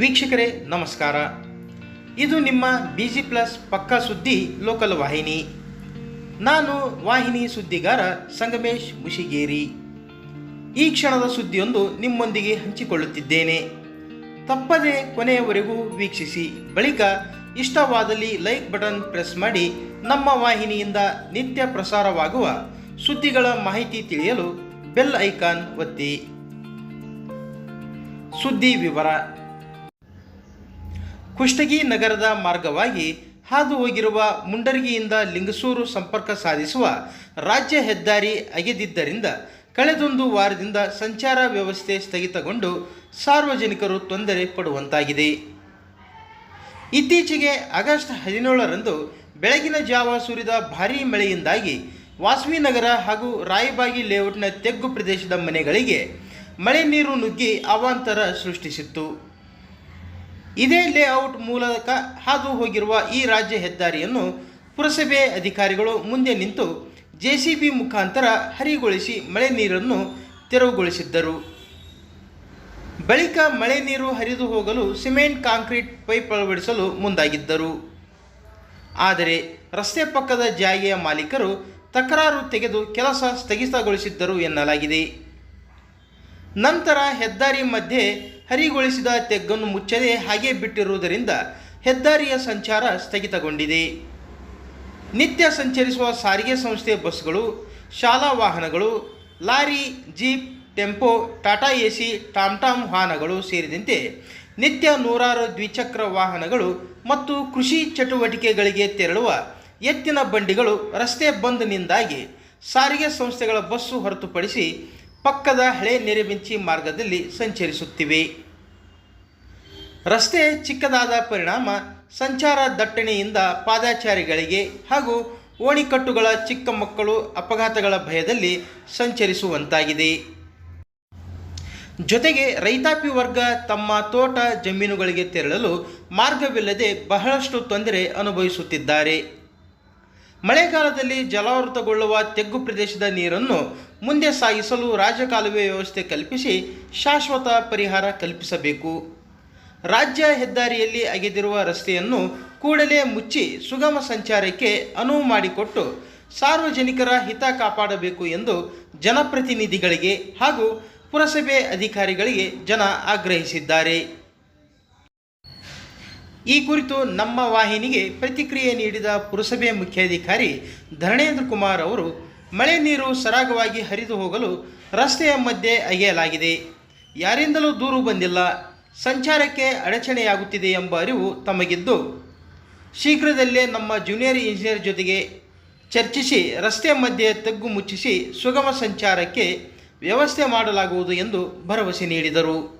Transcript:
ವೀಕ್ಷಕರೇ, ನಮಸ್ಕಾರ. ಇದು ನಿಮ್ಮ ಬಿ ಜಿ ಪ್ಲಸ್ ಪಕ್ಕಾ ಸುದ್ದಿ ಲೋಕಲ್ ವಾಹಿನಿ. ನಾನು ವಾಹಿನಿ ಸುದ್ದಿಗಾರ ಸಂಗಮೇಶ್ ಮುಷಿಗೇರಿ. ಈ ಕ್ಷಣದ ಸುದ್ದಿಯೊಂದು ನಿಮ್ಮೊಂದಿಗೆ ಹಂಚಿಕೊಳ್ಳುತ್ತಿದ್ದೇನೆ. ತಪ್ಪದೆ ಕೊನೆಯವರೆಗೂ ವೀಕ್ಷಿಸಿ. ಬಳಿಕ ಇಷ್ಟವಾದಲ್ಲಿ ಲೈಕ್ ಬಟನ್ ಪ್ರೆಸ್ ಮಾಡಿ ನಮ್ಮ ವಾಹಿನಿಯಿಂದ ನಿತ್ಯ ಪ್ರಸಾರವಾಗುವ ಸುದ್ದಿಗಳ ಮಾಹಿತಿ ತಿಳಿಯಲು ಬೆಲ್ ಐಕಾನ್ ಒತ್ತಿ. ಸುದ್ದಿ ವಿವರ. ಕುಷ್ಟಗಿ ನಗರದ ಮಾರ್ಗವಾಗಿ ಹಾದು ಹೋಗಿರುವ ಮುಂಡರಗಿಯಿಂದ ಲಿಂಗಸೂರು ಸಂಪರ್ಕ ಸಾಧಿಸುವ ರಾಜ್ಯ ಹೆದ್ದಾರಿ ಅಗೆದಿದ್ದರಿಂದ ಕಳೆದೊಂದು ವಾರದಿಂದ ಸಂಚಾರ ವ್ಯವಸ್ಥೆ ಸ್ಥಗಿತಗೊಂಡು ಸಾರ್ವಜನಿಕರು ತೊಂದರೆ ಪಡುವಂತಾಗಿದೆ. ಇತ್ತೀಚೆಗೆ ಆಗಸ್ಟ್ ಹದಿನೇಳರಂದು ಬೆಳಗಿನ ಜಾವ ಸುರಿದ ಭಾರೀ ಮಳೆಯಿಂದಾಗಿ ವಾಸವಿನಗರ ಹಾಗೂ ರಾಯಬಾಗಿ ಲೇಔಟ್ನ ತೆಗ್ಗು ಪ್ರದೇಶದ ಮನೆಗಳಿಗೆ ಮಳೆ ನೀರು ನುಗ್ಗಿ ಅವಾಂತರ ಸೃಷ್ಟಿಸಿತ್ತು. ಇದೇ ಲೇಔಟ್ ಮೂಲಕ ಹಾದು ಹೋಗಿರುವ ಈ ರಾಜ್ಯ ಹೆದ್ದಾರಿಯನ್ನು ಪುರಸಭೆ ಅಧಿಕಾರಿಗಳು ಮುಂದೆ ನಿಂತು ಜೆಸಿಬಿ ಮುಖಾಂತರ ಹರಿಗೊಳಿಸಿ ಮಳೆ ನೀರನ್ನು ತೆರವುಗೊಳಿಸಿದ್ದರು. ಬಳಿಕ ಮಳೆ ನೀರು ಹರಿದು ಹೋಗಲು ಸಿಮೆಂಟ್, ಕಾಂಕ್ರೀಟ್ ಪೈಪ್ ಅಳವಡಿಸಲು ಮುಂದಾಗಿದ್ದರು. ಆದರೆ ರಸ್ತೆ ಪಕ್ಕದ ಜಾಗೆಯ ಮಾಲೀಕರು ತಕರಾರು ತೆಗೆದು ಕೆಲಸ ಸ್ಥಗಿತಗೊಳಿಸಿದ್ದರು ಎನ್ನಲಾಗಿದೆ. ನಂತರ ಹೆದ್ದಾರಿ ಮಧ್ಯೆ ಹರಿಗೊಳಿಸಿದ ತೆಗ್ಗನ್ನು ಮುಚ್ಚದೆ ಹಾಗೆ ಬಿಟ್ಟಿರುವುದರಿಂದ ಹೆದ್ದಾರಿಯ ಸಂಚಾರ ಸ್ಥಗಿತಗೊಂಡಿದೆ. ನಿತ್ಯ ಸಂಚರಿಸುವ ಸಾರಿಗೆ ಸಂಸ್ಥೆ ಬಸ್ಗಳು, ಶಾಲಾ ವಾಹನಗಳು, lorry, jeep, tempo, Tata AC, ಟಾಮ್ಟಾಮ್ ವಾಹನಗಳು ಸೇರಿದಂತೆ ನಿತ್ಯ ನೂರಾರು ದ್ವಿಚಕ್ರ ವಾಹನಗಳು ಮತ್ತು ಕೃಷಿ ಚಟುವಟಿಕೆಗಳಿಗೆ ತೆರಳುವ ಎತ್ತಿನ ಬಂಡಿಗಳು ರಸ್ತೆ ಬಂದ್ನಿಂದಾಗಿ ಸಾರಿಗೆ ಸಂಸ್ಥೆಗಳ ಬಸ್ಸು ಹೊರತುಪಡಿಸಿ ಪಕ್ಕದ ಹಳೆ ನೆರೆಬಿಂಚಿ ಮಾರ್ಗದಲ್ಲಿ ಸಂಚರಿಸುತ್ತಿವೆ. ರಸ್ತೆ ಚಿಕ್ಕದಾದ ಪರಿಣಾಮ ಸಂಚಾರ ದಟ್ಟಣೆಯಿಂದ ಪಾದಾಚಾರಿಗಳಿಗೆ ಹಾಗೂ ಓಣಿಕಟ್ಟುಗಳ ಚಿಕ್ಕ ಮಕ್ಕಳು ಅಪಘಾತಗಳ ಭಯದಲ್ಲಿ ಸಂಚರಿಸುವಂತಾಗಿದೆ. ಜೊತೆಗೆ ರೈತಾಪಿ ವರ್ಗ ತಮ್ಮ ತೋಟ ಜಮೀನುಗಳಿಗೆ ತೆರಳಲು ಮಾರ್ಗವಿಲ್ಲದೆ ಬಹಳಷ್ಟು ತೊಂದರೆ ಅನುಭವಿಸುತ್ತಿದ್ದಾರೆ. ಮಳೆಗಾಲದಲ್ಲಿ ಜಲಾವೃತಗೊಳ್ಳುವ ತೆಗ್ಗು ಪ್ರದೇಶದ ನೀರನ್ನು ಮುಂದೆ ಸಾಗಿಸಲು ರಾಜಕಾಲುವೆ ವ್ಯವಸ್ಥೆ ಕಲ್ಪಿಸಿ ಶಾಶ್ವತ ಪರಿಹಾರ ಕಲ್ಪಿಸಬೇಕು. ರಾಜ್ಯ ಹೆದ್ದಾರಿಯಲ್ಲಿ ಅಗೆದಿರುವ ರಸ್ತೆಯನ್ನು ಕೂಡಲೇ ಮುಚ್ಚಿ ಸುಗಮ ಸಂಚಾರಕ್ಕೆ ಅನುವು ಮಾಡಿಕೊಟ್ಟು ಸಾರ್ವಜನಿಕರ ಹಿತ ಕಾಪಾಡಬೇಕು ಎಂದು ಜನಪ್ರತಿನಿಧಿಗಳಿಗೆ ಹಾಗೂ ಪುರಸಭೆ ಅಧಿಕಾರಿಗಳಿಗೆ ಜನ ಆಗ್ರಹಿಸಿದ್ದಾರೆ. ಈ ಕುರಿತು ನಮ್ಮ ವಾಹಿನಿಗೆ ಪ್ರತಿಕ್ರಿಯೆ ನೀಡಿದ ಪುರಸಭೆ ಮುಖ್ಯಾಧಿಕಾರಿ ಧರಣೇಂದ್ರ ಕುಮಾರ್ ಅವರು, ಮಳೆ ನೀರು ಸರಾಗವಾಗಿ ಹರಿದು ಹೋಗಲು ರಸ್ತೆಯ ಮಧ್ಯೆ ಅಗೆಯಲಾಗಿದೆ. ಯಾರಿಂದಲೂ ದೂರು ಬಂದಿಲ್ಲ. ಸಂಚಾರಕ್ಕೆ ಅಡಚಣೆಯಾಗುತ್ತಿದೆ ಎಂಬ ಅರಿವು ತಮಗಿದ್ದು, ಶೀಘ್ರದಲ್ಲೇ ನಮ್ಮ ಜೂನಿಯರ್ ಇಂಜಿನಿಯರ್ ಜೊತೆಗೆ ಚರ್ಚಿಸಿ ರಸ್ತೆ ಮಧ್ಯೆ ತಗ್ಗು ಮುಚ್ಚಿಸಿ ಸುಗಮ ಸಂಚಾರಕ್ಕೆ ವ್ಯವಸ್ಥೆ ಮಾಡಲಾಗುವುದು ಎಂದು ಭರವಸೆ ನೀಡಿದರು.